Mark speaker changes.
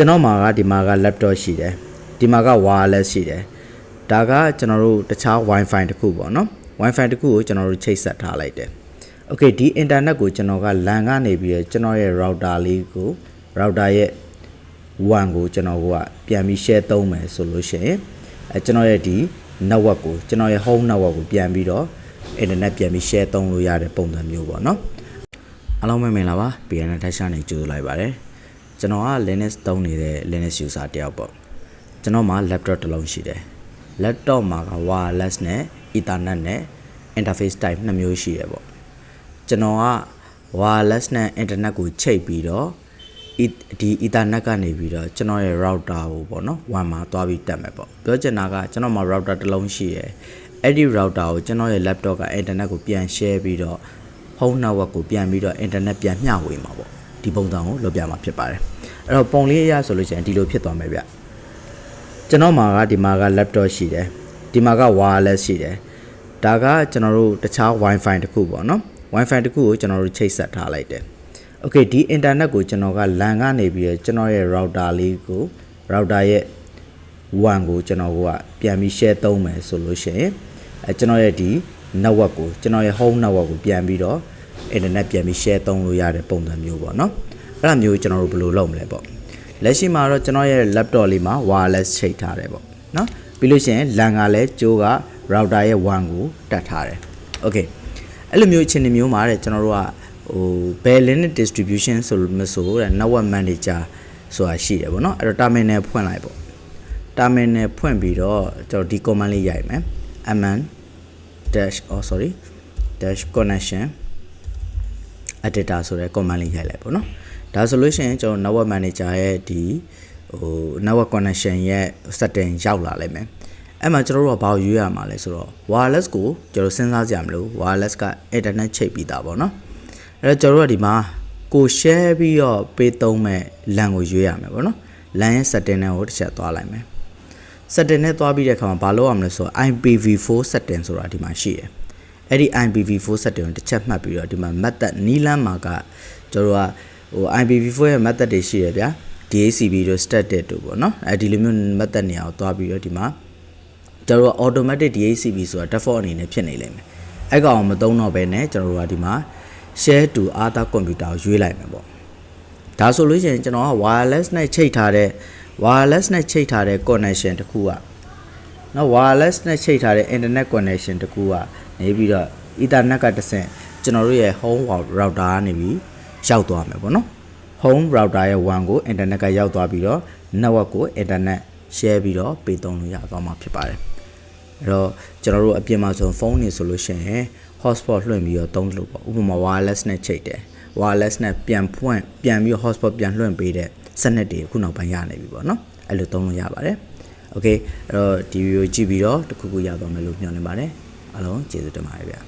Speaker 1: ကျွန်တော်မှာကဒီမှာက laptop ရှိတယ်ဒီမှာက wireless ရှိတယ်ဒါကကျွန်တော်တို့တခြား wifi တစ်ခုပေါ့နော် wifi တစ်ခုကိုကျွန်တော်တို့ချိတ်ဆက်ထားလိုက်တယ် okay ဒီ internet ကိုကျွန်တော်က LAN ကနေပြီးတော့ကျွန်တော်ရဲ့ router လေးကို router ရဲ့ WAN ကိုကျွန်တော်ကပြန်ပြီး share သုံးမယ်ဆိုလို့ရှိရင်အဲကျွန်တော်ရဲ့ဒီ network ကိုကျွန်တော်ရဲ့ home network ကိုပြန်ပြီးတော့ internet ပြန်ပြီး share သုံးလို့ရတဲ့ပုံစံမျိုးပေါ့နော်အားလုံးပဲမင်္ဂလာပါ PN ထိုက်ရှာနေကြိုးလိုက်ပါတယ် ကျွန်တော်က Linux သုံးနေတဲ့ Linux user တယောက်ပေါ့ကျွန်တော်မှာ laptop တစ်လုံးရှိတယ် laptop မှာက wireless နဲ့ ethernet နဲ့ interface type နှစ်မျိုးရှိတယ်ပေါ့ကျွန်တော်က wireless နဲ့ internet ကိုချိတ်ပြီးတော့ e- ဒီ ethernet ကနေပြီးတော့ကျွန်တော်ရဲ့ router ကိုပေါ့နော် WAN မှာသွားပြီးတက်မယ်ပေါ့ပြောချင်တာကကျွန်တော်မှာ router တစ်လုံးရှိရယ်အဲ့ဒီ router ကိုကျွန်တော်ရဲ့ laptop က internet ကိုပြန် share ပြီးတော့ home network ကိုပြန်ပြီးတော့ internet ပြန်မျှဝေမှာပေါ့ ဒီပုံစံကိုလုပ်ပြမှာဖြစ်ပါတယ်အဲ့တော့ပုံလေးအရဆိုလို့ရှိရင်ဒီလိုဖြစ်သွားမယ်ဗျကျွန်တော်မှာကဒီမှာက laptop ရှိတယ်ဒီမှာက wireless ရှိတယ်ဒါကကျွန်တော်တို့တခြား wifi တစ်ခုပေါ့နော် wifi တစ်ခုကိုကျွန်တော်တို့ချိတ်ဆက်ထားလိုက်တယ် okay ဒီ internet ကိုကျွန်တော်က LAN ကနေပြီးတော့ကျွန်တော်ရဲ့ router လေးကို router ရဲ့ WAN ကိုကျွန်တော်ကပြန်ပြီး share သုံးမယ်ဆိုလို့ရှိရင်အဲကျွန်တော်ရဲ့ဒီ network ကိုကျွန်တော်ရဲ့ home network ကိုပြန်ပြီးတော့ internet ပြန်ပြီး share သုံးလို့ရတဲ့ပုံစံမျိုးပေါ့နော်အဲ့ဒါမျိုးကျွန်တော်တို့ဘယ်လိုလုပ်မလဲပေါ့လက်ရှိမှာတော့ကျွန်တော်ရဲ့ laptop လေးမှာ wireless ချိတ်ထားတယ်ပေါ့နော်ပြီးလို့ရှိရင် LAN ကလည်းကြိုးက router ရဲ့ WAN ကိုတတ်ထားတယ် okay အဲ့လိုမျိုးအခြေအနေမျိုးမှာတဲ့ကျွန်တော်တို့ကဟိုဘယ် Linux distribution ဆိုလို့မဆိုတဲ့ network manager ဆိုတာရှိတယ်ပေါ့နော်အဲ့တော့ terminal ဖွင့်လိုက်ပေါ့ terminal ဖွင့်ပြီးတော့ကျွန်တော်ဒီ command လေးရိုက်မယ် mn dash oh sorry dash connection editor ဆိုတဲ့ command လေးရိုက်လိုက်ပေါ့နော်ဒါဆိုလို့ရှိရင်ကျွန်တော် network manager ရဲ့ဒီဟို network connection ရဲ့ setting ရောက်လာလိမ့်မယ်အဲ့မှာကျွန်တော်တို့ကဘာကိုရွေးရမှာလဲဆိုတော့ wireless ကိုကျွန်တော်စဉ်းစားကြရမလို့ wireless က internet ချိတ်ပြီးသားပေါ့နော်အဲ့တော့ကျွန်တော်တို့ကဒီမှာကို share ပြီးတော့ပေးသုံးမဲ့ LAN ကိုရွေးရမယ်ပေါ့နော် LAN ရဲ့ setting တွေကိုတစ်ချက်သွားလိုက်မယ် setting နဲ့သွားပြီးတဲ့အခါမှာဘာလုပ်ရမလဲဆိုတော့ IPv4 setting ဆိုတာဒီမှာရှိတယ် အဲ့ဒီ IPv4 setting ကိုတစ်ချက်မှတ်ပြီးတော့ဒီမှာ method နီးလန်းမှာကကျွန်တော်တို့ကဟို IPv4 ရဲ့ method တွေရှိရဗျာ DHCP တို့ static တို့ပေါ့နော်အဲဒီလိုမျိုး method နေရာကိုသွားပြီးတော့ဒီမှာကျွန်တော်တို့က automatic DHCP ဆိုတာ default အနေနဲ့ဖြစ်နေလိမ့်မယ်အဲ့ကောင်မသုံးတော့ဘဲနဲ့ကျွန်တော်တို့ကဒီမှာ share to other computer ကိုရွေးလိုက်မယ်ပေါ့ဒါဆိုလို့ရှိရင်ကျွန်တော်က wireless နဲ့ချိတ်ထားတဲ့ wireless နဲ့ချိတ်ထားတဲ့ connection တစ်ခုကနော် wireless နဲ့ချိတ်ထားတဲ့ internet connection တစ်ခုက နေပြီးတော့ ethernet ကတစ်ဆင့်ကျွန်တော်တို့ရဲ့ home router ကနေပြီးရောက်သွားမယ်ပေါ့နော် home router ရဲ့ WAN ကို internet ကရောက်သွားပြီးတော့ network ကို internet share ပြီးတော့ပေးသုံးလို့ရသွားမှာဖြစ်ပါတယ်အဲ့တော့ကျွန်တော်တို့အပြင်မှာဆိုဖုန်းနေဆိုလို့ရှိရင် hotspot လွှင့်ပြီးတော့သုံးလို့ပေါ့ဥပမာ wireless နဲ့ချိတ်တယ် wireless နဲ့ပြန်ဖွင့်ပြန်ပြီး hotspot ပြန်လွှင့်ပေးတဲ့စနစ်တွေအခုနောက်ပိုင်းရနေပြီပေါ့နော်အဲ့လိုသုံးလို့ရပါတယ် okay အဲ့တော့ဒီဗီဒီယိုကြည့်ပြီးတော့တခုခုရသွားမယ်လို့ညွှန်နေပါတယ် အားလုံးကျေးဇူးတင်ပါတယ်ဗျာ